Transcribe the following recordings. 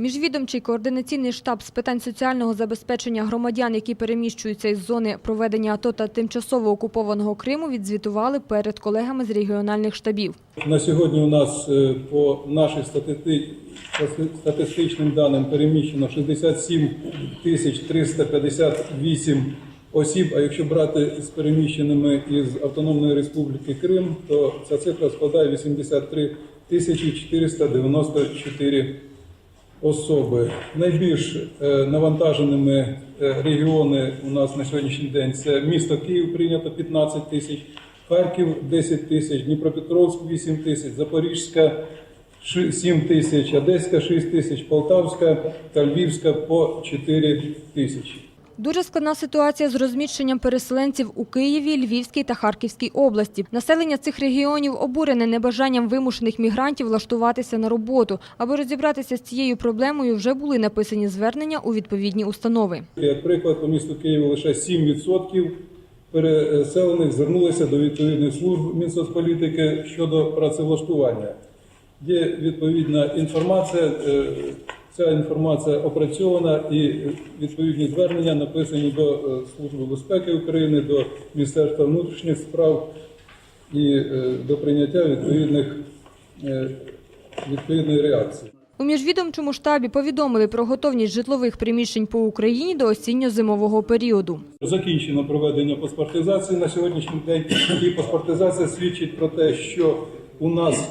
Міжвідомчий координаційний штаб з питань соціального забезпечення громадян, які переміщуються із зони проведення АТО та тимчасово окупованого Криму, відзвітували перед колегами з регіональних штабів. На сьогодні у нас е, по статисти- статистичним даним переміщено 67 тисяч 358 осіб. А якщо брати з переміщеними із Автономної Республіки Крим, то ця цифра складає 83 тисячі 494 особи. Найбільш е, навантаженими е, регіони у нас на сьогоднішній день це місто Київ прийнято 15 тисяч, Харків 10 тисяч, Дніпропетровськ 8 тисяч, Запорізька 7 тисяч, Одеська 6 тисяч, Полтавська та Львівська по 4 тисячі. Дуже складна ситуація з розміщенням переселенців у Києві, Львівській та Харківській області. Населення цих регіонів обурене небажанням вимушених мігрантів влаштуватися на роботу. Аби розібратися з цією проблемою, вже були написані звернення у відповідні установи. Як приклад, по місту Києву лише 7% переселених звернулися до відповідних служб Мінсоцполітики щодо працевлаштування. Є відповідна інформація. Ця інформація опрацьована і відповідні звернення написані до е, Служби безпеки України, до Міністерства внутрішніх справ і е, до прийняття відповідних е, відповідної реакції. У міжвідомчому штабі повідомили про готовність житлових приміщень по Україні до осінньо-зимового періоду. Закінчено проведення паспортизації на сьогоднішній день. І паспортизація свідчить про те, що у нас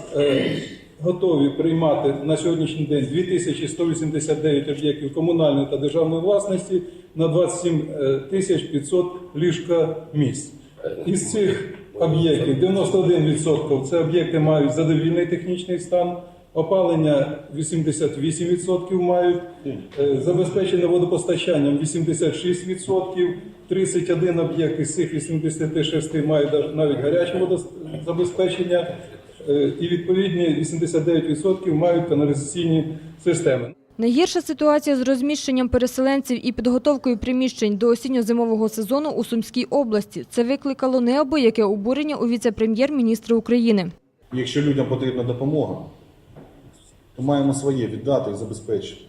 готові приймати на сьогоднішній день 2189 об'єктів комунальної та державної власності на 27 е, тисяч 500 ліжка місць. Із цих об'єктів 91% це об'єкти мають задовільний технічний стан. Опалення 88% мають, е, забезпечене водопостачанням 86%, 31 об'єкт із цих 86 мають навіть гаряче водозабезпечення, і відповідні 89% мають каналізаційні системи. Найгірша ситуація з розміщенням переселенців і підготовкою приміщень до осінньо-зимового сезону у Сумській області. Це викликало неабияке обурення у віце-прем'єр-міністра України. Якщо людям потрібна допомога, то маємо своє віддати і забезпечити.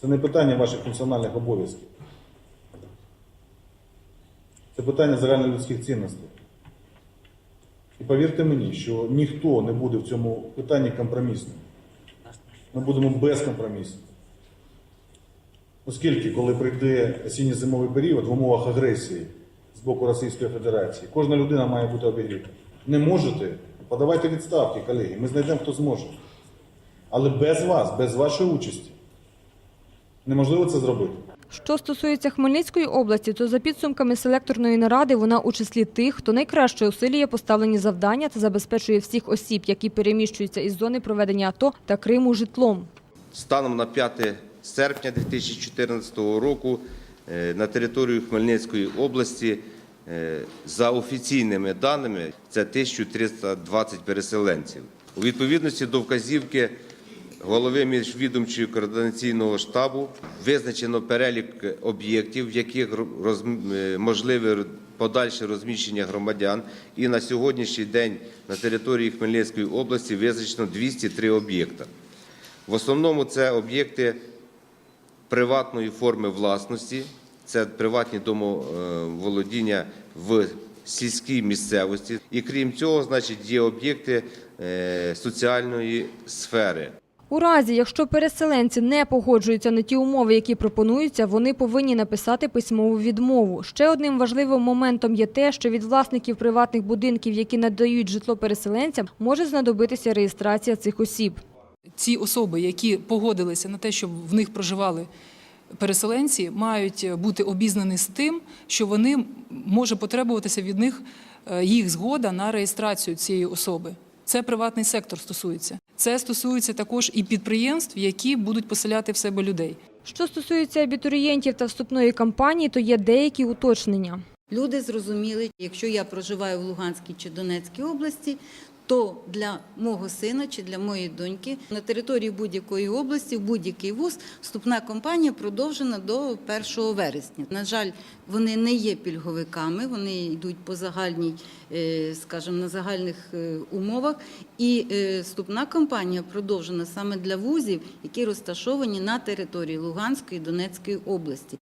Це не питання ваших функціональних обов'язків. Це питання загальнолюдських цінностей. І повірте мені, що ніхто не буде в цьому питанні компромісним. Ми будемо безкомпромісні. Оскільки, коли прийде осінньо-зимовий період в умовах агресії з боку Російської Федерації, кожна людина має бути обігріта. Не можете? Подавайте відставки, колеги. Ми знайдемо, хто зможе. Але без вас, без вашої участі, неможливо це зробити. Що стосується Хмельницької області, то за підсумками селекторної наради вона у числі тих, хто найкраще усилює поставлені завдання та забезпечує всіх осіб, які переміщуються із зони проведення АТО та Криму житлом. Станом на 5 серпня 2014 року е, на територію Хмельницької області е, за офіційними даними це 1320 переселенців. У відповідності до вказівки голови міжвідомчого координаційного штабу визначено перелік об'єктів, в яких е, можливе подальше розміщення громадян. І на сьогоднішній день на території Хмельницької області визначено 203 об'єкта. В основному це об'єкти приватної форми власності, це приватні домоволодіння в сільській місцевості. І крім цього, значить, є об'єкти е, соціальної сфери. У разі, якщо переселенці не погоджуються на ті умови, які пропонуються, вони повинні написати письмову відмову. Ще одним важливим моментом є те, що від власників приватних будинків, які надають житло переселенцям, може знадобитися реєстрація цих осіб. ці особи, які погодилися на те, щоб в них проживали переселенці, мають бути обізнані з тим, що вони може потребуватися від них е, їх згода на реєстрацію цієї особи. Це приватний сектор стосується. Це стосується також і підприємств, які будуть поселяти в себе людей. Що стосується абітурієнтів та вступної кампанії, то є деякі уточнення. Люди зрозуміли, якщо я проживаю в Луганській чи Донецькій області, то для мого сина чи для моєї доньки на території будь-якої області, в будь-який вуз, вступна кампанія продовжена до 1 вересня. На жаль, вони не є пільговиками, вони йдуть по загальній, е, скажімо, на загальних е, умовах. І е, вступна кампанія продовжена саме для вузів, які розташовані на території Луганської і Донецької області.